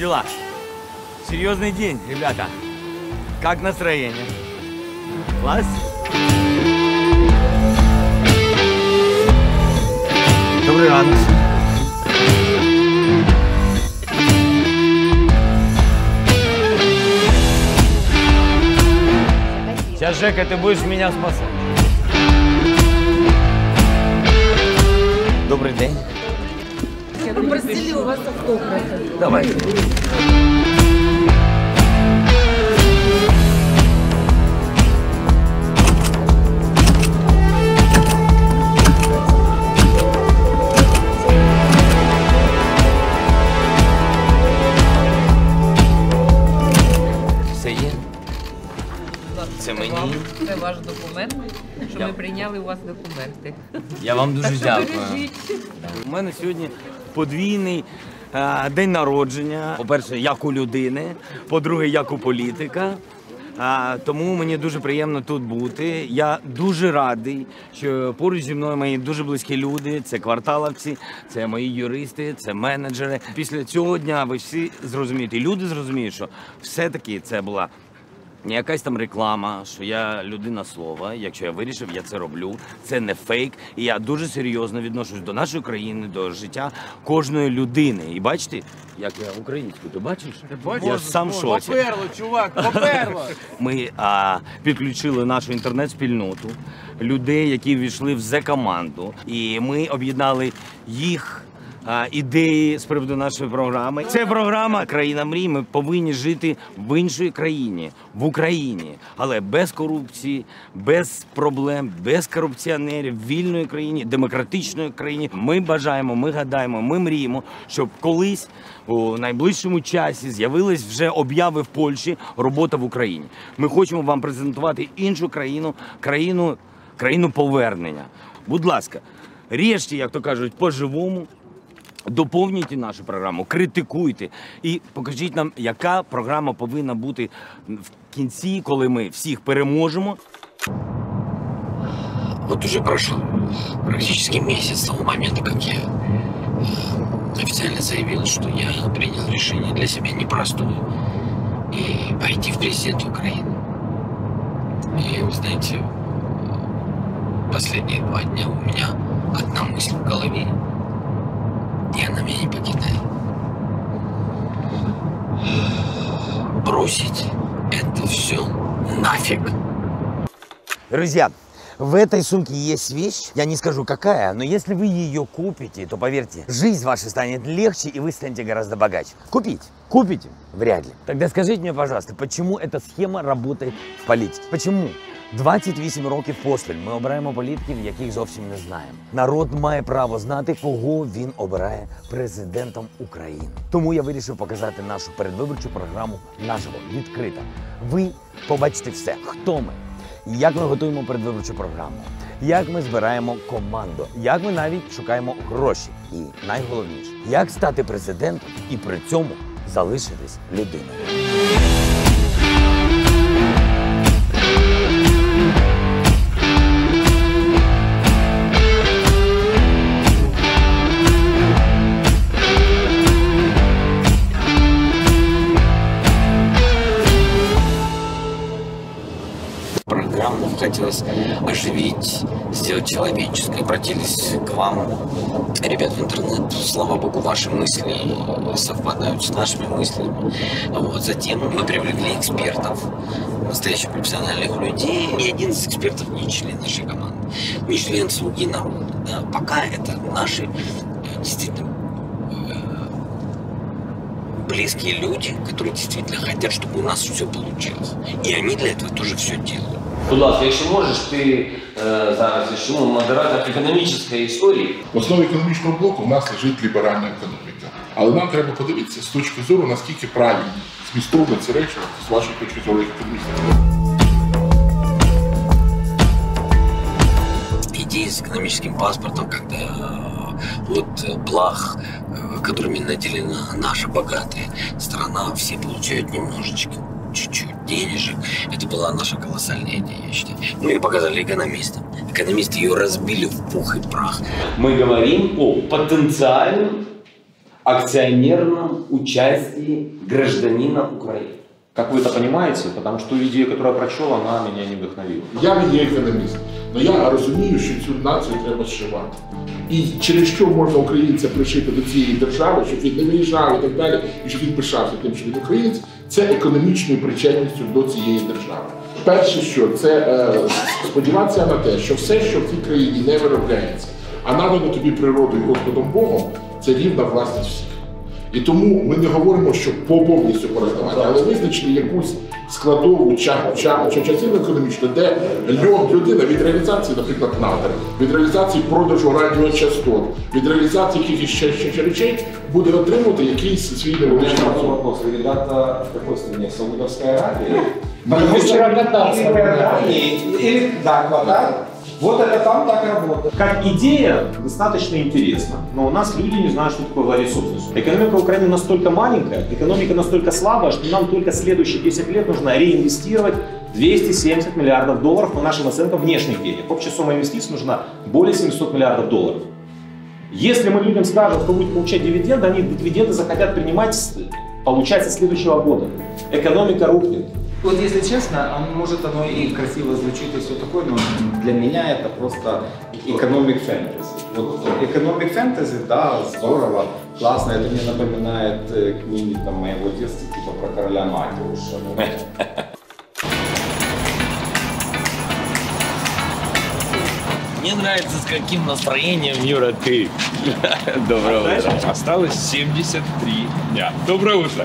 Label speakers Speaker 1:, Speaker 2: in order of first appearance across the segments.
Speaker 1: дела? Серьезный день, ребята. Как настроение? Класс? Добрий ранок. Сейчас, Жека, ты будешь меня спасать. Добрий день.
Speaker 2: Попросили у вас автографы.
Speaker 1: Давай. Все є? Це мені.
Speaker 2: Це ваш документ, що ми прийняли у вас документи.
Speaker 1: Я вам дуже дякую.
Speaker 2: Бережіть.
Speaker 1: У мене сьогодні подвійний е, день народження. По-перше, як у людини, по-друге, як у політика. А, тому мені дуже приємно тут бути. Я дуже радий, що поруч зі мною мої дуже близькі люди. Це кварталовці, це мої юристи, це менеджери. Після цього дня ви всі зрозумієте, люди зрозуміють, що все-таки це була не якась там реклама, що я людина слова. Якщо я вирішив, я це роблю. Це не фейк. І я дуже серйозно відношусь до нашої країни, до життя кожної людини. І бачите, як я українською, ти бачиш? я ж сам в шоці.
Speaker 3: Поперло, чувак, поперло.
Speaker 1: Ми а, підключили нашу інтернет-спільноту, людей, які ввійшли в Зе-команду, і ми об'єднали їх. Ідеї з приводу нашої програми. Це програма Країна мрій. Ми повинні жити в іншій країні, в Україні, але без корупції, без проблем, без корупціонерів, вільної країні, демократичної країні. Ми бажаємо, ми гадаємо, ми мріємо, щоб колись у найближчому часі з'явились вже обяви в Польщі робота в Україні. Ми хочемо вам презентувати іншу країну, країну, країну повернення. Будь ласка, режьте, як то кажуть, по-живому. Доповнюйте нашу програму, критикуйте і покажіть нам, яка програма повинна бути в кінці, коли ми всіх переможемо.
Speaker 4: Вот уже прошел практически месяц с того момента, как я э, официально заявил, что я принял решение для себя непростое и пойти в президент Украины. И вы знаете, э, последние два дня у меня одна мысль в голове, не покидает. Бросить это все нафиг.
Speaker 1: Друзья, в этой сумке есть вещь, я не скажу какая, но если вы ее купите, то поверьте, жизнь ваша станет легче и вы станете гораздо богаче. Купить? Купите? Вряд ли. Тогда скажите мне, пожалуйста, почему эта схема работает в политике? Почему? 28 років поспіль ми обираємо політиків, яких зовсім не знаємо. Народ має право знати, кого він обирає президентом України. Тому я вирішив показати нашу передвиборчу програму наживо відкрита. Ви побачите все, хто ми, як ми готуємо передвиборчу програму, як ми збираємо команду, як ми навіть шукаємо гроші. І найголовніше, як стати президентом і при цьому залишитись людиною.
Speaker 4: Хотелось оживить, сделать человеческой. Обратились к вам, ребят, в интернет. Слава богу, ваши мысли совпадают с нашими мыслями. Вот. Затем мы привлекли экспертов, настоящих профессиональных людей. Ни один из экспертов не член нашей команды, не член «Слуги народа». Да. Пока это наши э, действительно э, близкие люди, которые действительно хотят, чтобы у нас все получилось. И они для этого тоже все делают.
Speaker 5: Будь ласка, якщо можеш, ти е, зараз якщо, ну, модератор економічної історії.
Speaker 6: В основі економічного блоку в нас лежить ліберальна економіка. Але нам треба подивитися з точки зору, наскільки правильні змістовно ці речі з вашої точки зору як економіста.
Speaker 4: идеи с экономическим паспортом, когда э, вот э, благ, э, которыми наделена наша богатая страна, все получают немножечко, чуть-чуть денежек. Это была наша колоссальная идея, я считаю. Ну и показали экономистам. Экономисты ее разбили в пух и прах.
Speaker 5: Ми говоримо о потенціальному
Speaker 1: акционерном участии гражданина Украины.
Speaker 7: Как вы это понимаете? Потому что идея, которую я прочел, она меня не вдохновила.
Speaker 6: Я не є економіст, але я розумію, що цю націю треба зшивати. І через що можна українця пришити до цієї держави, щоб він не виїжджав і так далі, і щоб він пишався тим, що він українець, це економічною причетністю до цієї держави. Перше, що це е, сподіватися на те, що все, що в цій країні не виробляється, а надано тобі природою Господом Богом, це рівна власність всіх. І тому ми не говоримо, що по повністю передавати, але визначили якусь складову ча- ча- ча- частину економічну, де людина від реалізації, наприклад, надр, від реалізації продажу радіочастот, від реалізації якихось ще, ще, ще речей буде отримувати якийсь свій невеличкий
Speaker 7: вопрос. Ребята в какой стране? Саудовской Аравии?
Speaker 6: Мы вчера
Speaker 7: катались. Или в или, да, хватает. Вот это там так работает. Как идея достаточно интересна, но у нас люди не знают, что такое владеть собственностью. Экономика Украины настолько маленькая, экономика настолько слабая, что нам только следующие 10 лет нужно реинвестировать 270 миллиардов долларов по нашим оценкам внешних денег. Общая сумма инвестиций нужна более 700 миллиардов долларов. Если мы людям скажем, кто будет получать дивиденды, они дивиденды захотят принимать, со следующего года. Экономика рухнет.
Speaker 8: Вот если честно, а может оно и красиво звучит и все такое, но для меня это просто экономик фэнтези. Вот экономик фэнтези, да, здорово, классно, это мне напоминает э, книги там, моего детства, типа про короля Матиуша. Ну,
Speaker 1: Мне нравится, с каким настроением, Юра, ты. Доброе утро.
Speaker 3: Осталось 73 дня. Доброе утро.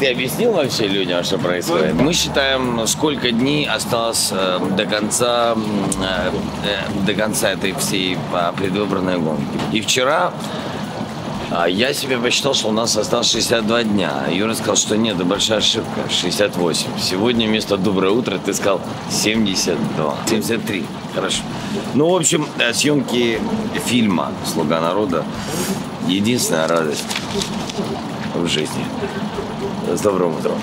Speaker 1: Ты объяснил вообще людям, что происходит? Мы считаем, сколько дней осталось э, до конца, э, э, до конца этой всей а, предвыборной гонки. И вчера а, я себе посчитал, что у нас осталось 62 дня. Юра сказал, что нет, это большая ошибка, 68. Сегодня вместо «Доброе утро» ты сказал 72. 73, хорошо. Ну, в общем, съемки фильма «Слуга народа» — единственная радость в жизни. С добрым утром.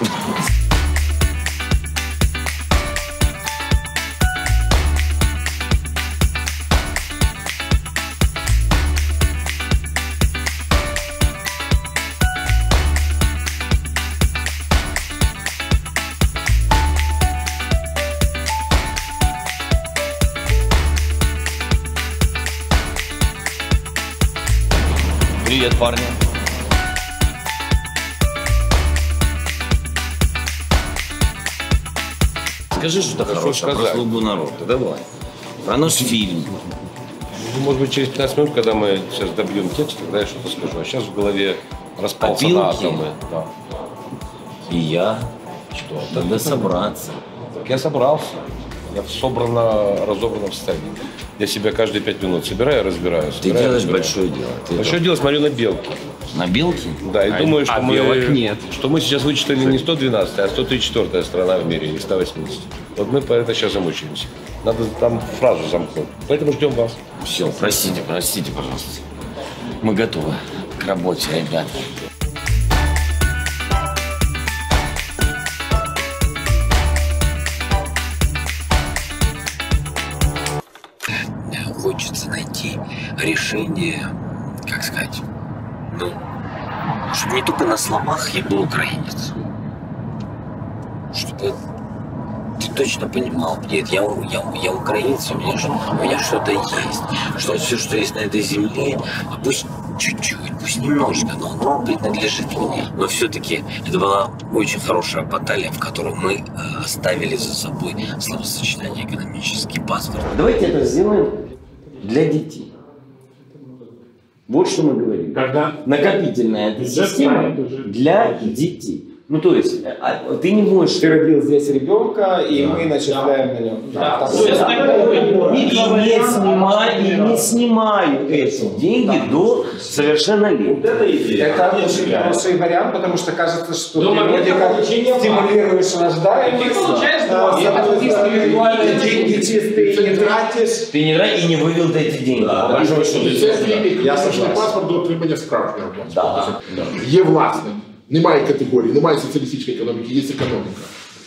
Speaker 1: Привет, парни. Скажи что-то хорошее про слугу народа. Давай. Про наш фильм.
Speaker 3: Ну, Может быть, через 15 минут, когда мы сейчас добьем текст, тогда я что-то скажу. А сейчас в голове распался на атомы. Да.
Speaker 1: И я. Что? Тогда собраться.
Speaker 3: Так я собрался. Я в собрано, разобранном состоянии. Я себя каждые пять минут собираю, разбираю.
Speaker 1: Ты
Speaker 3: собираю,
Speaker 1: делаешь
Speaker 3: разбираю.
Speaker 1: большое дело. Ты
Speaker 3: Большое дело смотрю на белки.
Speaker 1: На белке?
Speaker 3: Да, и
Speaker 1: А-
Speaker 3: думаю, что
Speaker 1: а
Speaker 3: мы,
Speaker 1: белок нет.
Speaker 3: что мы сейчас вычислили не 112, а 134 страна в мире, не 180. Вот мы по это сейчас замучаемся. Надо там фразу замкнуть. Поэтому ждем вас.
Speaker 1: Все, простите, простите, пожалуйста. Мы готовы к работе, ребята. Решение, как сказать, ну, чтобы не только на словах я был украинец. Чтобы ты точно понимал, нет, я, я, я украинец, у меня, у меня что-то есть. Что все, что есть на этой земле, а пусть чуть-чуть, пусть немножко, но оно принадлежит мне. Но все-таки это была очень хорошая баталия, в которой мы э, оставили за собой словосочетание экономический паспорт. Давайте это сделаем для детей. Вот что мы говорим.
Speaker 5: Когда
Speaker 1: Накопительная эта система для детей. Ну, то есть, э, а, ты не можешь...
Speaker 8: Ты родил здесь ребенка, и мы начисляем на нем. Да, там
Speaker 1: И
Speaker 8: всё.
Speaker 1: не снимаю, и не снимаю эти деньги до совершеннолетия.
Speaker 8: Это очень хороший вариант, потому что кажется, что
Speaker 5: До
Speaker 8: ты
Speaker 5: момента
Speaker 8: вроде как
Speaker 5: получения
Speaker 8: стимулируешь рождаемость,
Speaker 5: получаешь,
Speaker 8: да,
Speaker 5: да,
Speaker 8: соответственно,
Speaker 5: это
Speaker 8: виртуальные деньги чистые не тратишь.
Speaker 1: Ты не драй и не вывел эти деньги. Потому что что ты
Speaker 6: Це
Speaker 1: сделал?
Speaker 6: твій
Speaker 8: Я
Speaker 6: економічний
Speaker 8: согласен.
Speaker 6: паспорт до отримання справжнього паспорту.
Speaker 1: Да.
Speaker 6: Є власник, немає категорії, немає соціалістичної економіки, є економіка.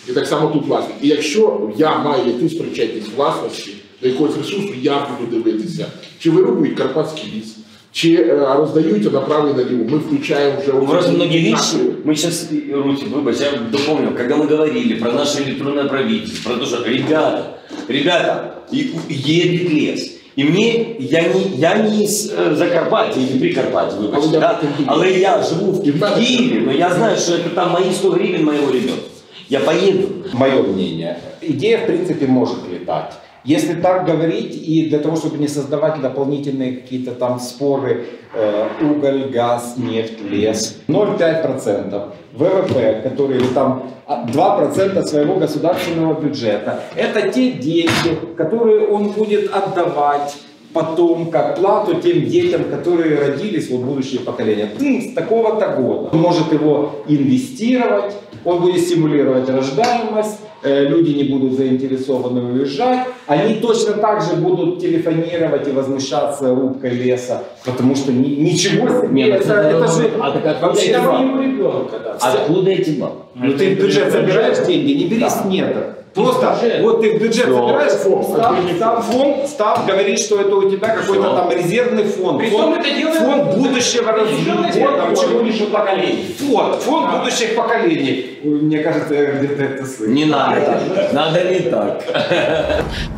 Speaker 6: І так само тут власник. І якщо я маю якусь причетність власності до якогось ресурсу, я буду дивитися, чи вирубують Карпатський ліс, чи е, роздають направо і наліво. Ми включаємо вже у
Speaker 1: Просто многие
Speaker 6: нашу-
Speaker 1: вещи, мы сейчас, Рути, выбачь, я допомню, когда мы говорили про наше электронное правительство, про то, что, ребята, ребята, и- едет лес. І мені, я не, я не з е, Закарпаття, і не Прикарпаття,
Speaker 6: Але
Speaker 1: вибачте,
Speaker 6: я
Speaker 1: да?
Speaker 6: в Києві.
Speaker 1: але я живу в
Speaker 6: І в мене
Speaker 1: Києві, но я знаю, що це там мої 100 гривень моєго ребенка. Я поеду.
Speaker 8: Мое мнение, идея в принципе может летать. Если так говорить, и для того, чтобы не создавать дополнительные какие-то там споры, э, уголь, газ, нефть, лес, 0,5% ВВП, который или там а, 2% своего государственного бюджета, это те деньги, которые он будет отдавать потом как плату тем детям, которые родились, вот будущее поколение. Ты с такого-то года. Он может его инвестировать, он будет стимулировать рождаемость, э, люди не будут заинтересованы уезжать, они точно так же будут телефонировать и возмущаться рубкой леса, потому что ни- ничего себе,
Speaker 1: Не, ну,
Speaker 8: это, это же
Speaker 1: а так откуда
Speaker 8: вообще моему ребенка. да.
Speaker 1: Откуда эти бабы?
Speaker 8: Ну ты в бюджет собираешь деньги, не бери с неда. Просто вот ты в бюджет
Speaker 6: Всё.
Speaker 8: собираешь,
Speaker 6: Фонд,
Speaker 8: став, став фонд, став, говорит, что это у тебя какой-то там резервный фонд.
Speaker 7: Притом
Speaker 8: фонд,
Speaker 7: это делает-
Speaker 8: фонд будущего развития, там чего-нибудь
Speaker 7: поколений.
Speaker 8: Вот, фонд будущих поколений. Мне кажется, я где-то это слышал.
Speaker 1: Не надо, надо не так.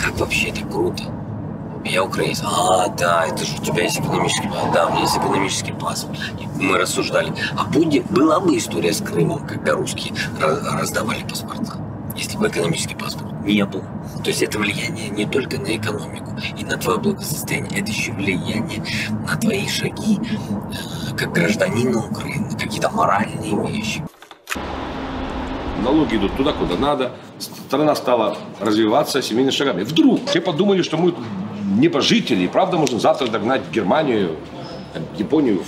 Speaker 4: Как вообще это круто. Я украинец. А, да, это же у тебя есть экономический паспорт. Да, у меня есть экономический паспорт. Мы рассуждали. А будет, была бы история с Крымом, когда русские раздавали паспорта, если бы экономический паспорт не был. То есть это влияние не только на экономику и на твое благосостояние, это еще влияние на твои шаги э, как гражданина Украины, какие-то моральные вещи.
Speaker 3: Налоги идут туда, куда надо. Страна стала развиваться семейными шагами. Вдруг все подумали, что мы небожители, и правда можно завтра догнать Германию, Японию,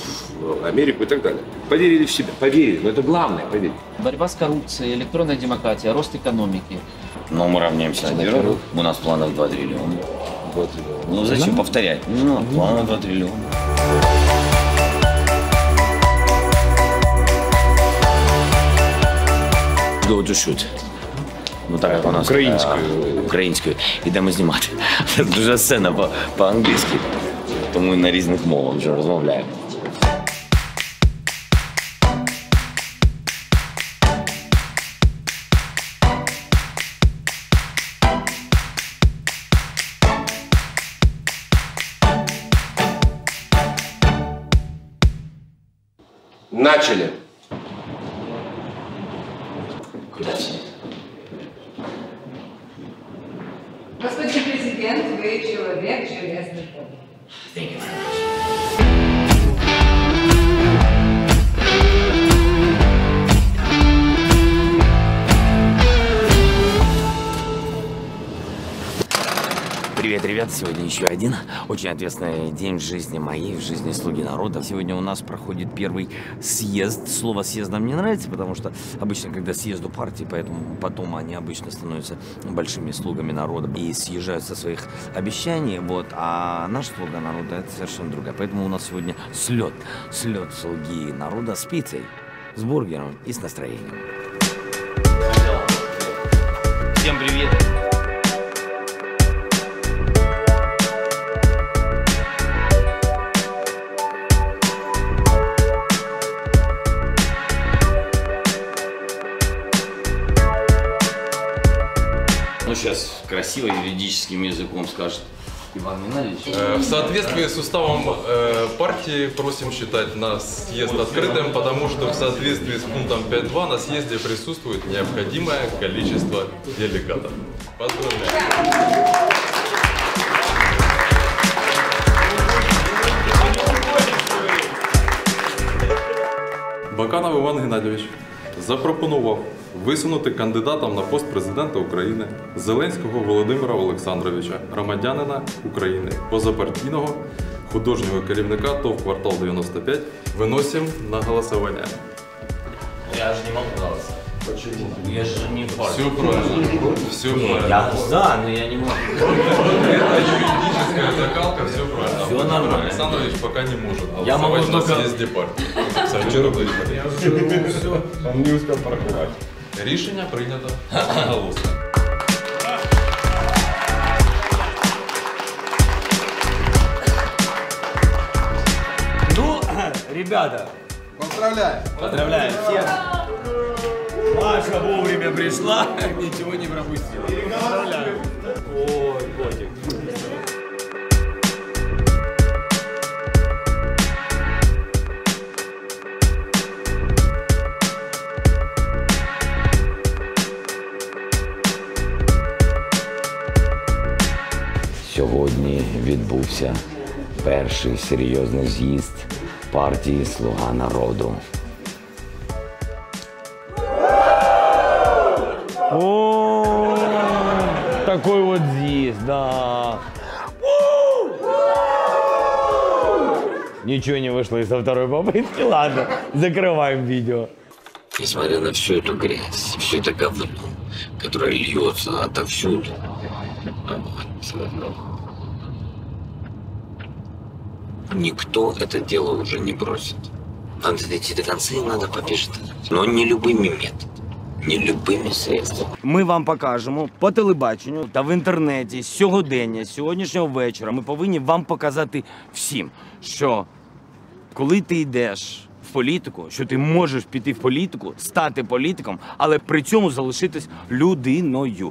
Speaker 3: Америку и так далее. Поверили в себя, поверили, но это главное, поверили.
Speaker 9: Борьба с коррупцией, электронная демократия, рост экономики.
Speaker 1: Но мы равняемся на Герою. У нас планов 2 триллиона. Ну зачем повторять? Ну, планов 2 триллиона. Go to shoot. Ну так як у нас
Speaker 3: Українською.
Speaker 1: е, українською. Ідемо знімати. Дуже сцена по- по-англійськи. Тому і на різних мовах вже розмовляємо.
Speaker 3: Начали.
Speaker 2: Господин президент, вы человек железный пояс.
Speaker 1: Ребят! Сегодня еще один очень ответственный день в жизни моей, в жизни слуги народа. Сегодня у нас проходит первый съезд. Слово съезд нам не нравится, потому что обычно, когда съезду партии, поэтому потом они обычно становятся большими слугами народа и съезжают со своих обещаний. Вот, а наш слуга народа это совершенно другая. Поэтому у нас сегодня слет, слет слуги народа с пиццей, с бургером и с настроением. Всем привет! Красиво юридическим языком скажет Иван Геннадьевич.
Speaker 10: Э, В соответствии с уставом э, партии просим считать наш съезд открытым, потому что в соответствии с пунктом 5.2 на съезде присутствует необходимое количество делегатов. Поздравляю. Баканов Іван Геннадійович запропонував висунути кандидатом на пост президента України Зеленського Володимира Олександровича, громадянина України, позапартійного художнього керівника ТОВ «Квартал 95». Виносимо на голосування.
Speaker 1: Я же не могу голосовать. Почему? Я же не
Speaker 10: Все правильно. Все правильно.
Speaker 1: Я, да, но я не могу.
Speaker 10: Это юридическая закалка, все правильно.
Speaker 1: Всё нормально.
Speaker 10: Александрович пока не может
Speaker 1: Я могу
Speaker 10: голосовать на
Speaker 1: только-
Speaker 10: съезде партии. Абсолютно точно.
Speaker 8: Он не успел парковать.
Speaker 10: Рішення прийнято одноголосно.
Speaker 1: Ребята,
Speaker 11: Поздравляю.
Speaker 1: поздравляю всех. Маша вовремя пришла, ничего не пропустила. Поздравляю. Ой, котик.
Speaker 5: Сьогодні відбувся перший серйозний з'їзд партії Слуга народу.
Speaker 1: О, такой вот здесь, да. Ничего не вышло из-за второй попытки. Ладно, закрываем видео.
Speaker 4: Несмотря на всю эту грязь, все это говно, которое льется отовсюду, вот, э, никто это дело уже не бросит. Надо дойти до конца и надо побеждать. Но не любыми методами, не любыми средствами.
Speaker 1: Ми вам покажемо по телебаченню та в інтернеті з сьогодення, з сьогоднішнього вечора. Ми повинні вам показати всім, що коли ти йдеш в політику, що ти можеш піти в політику, стати політиком, але при цьому залишитись людиною.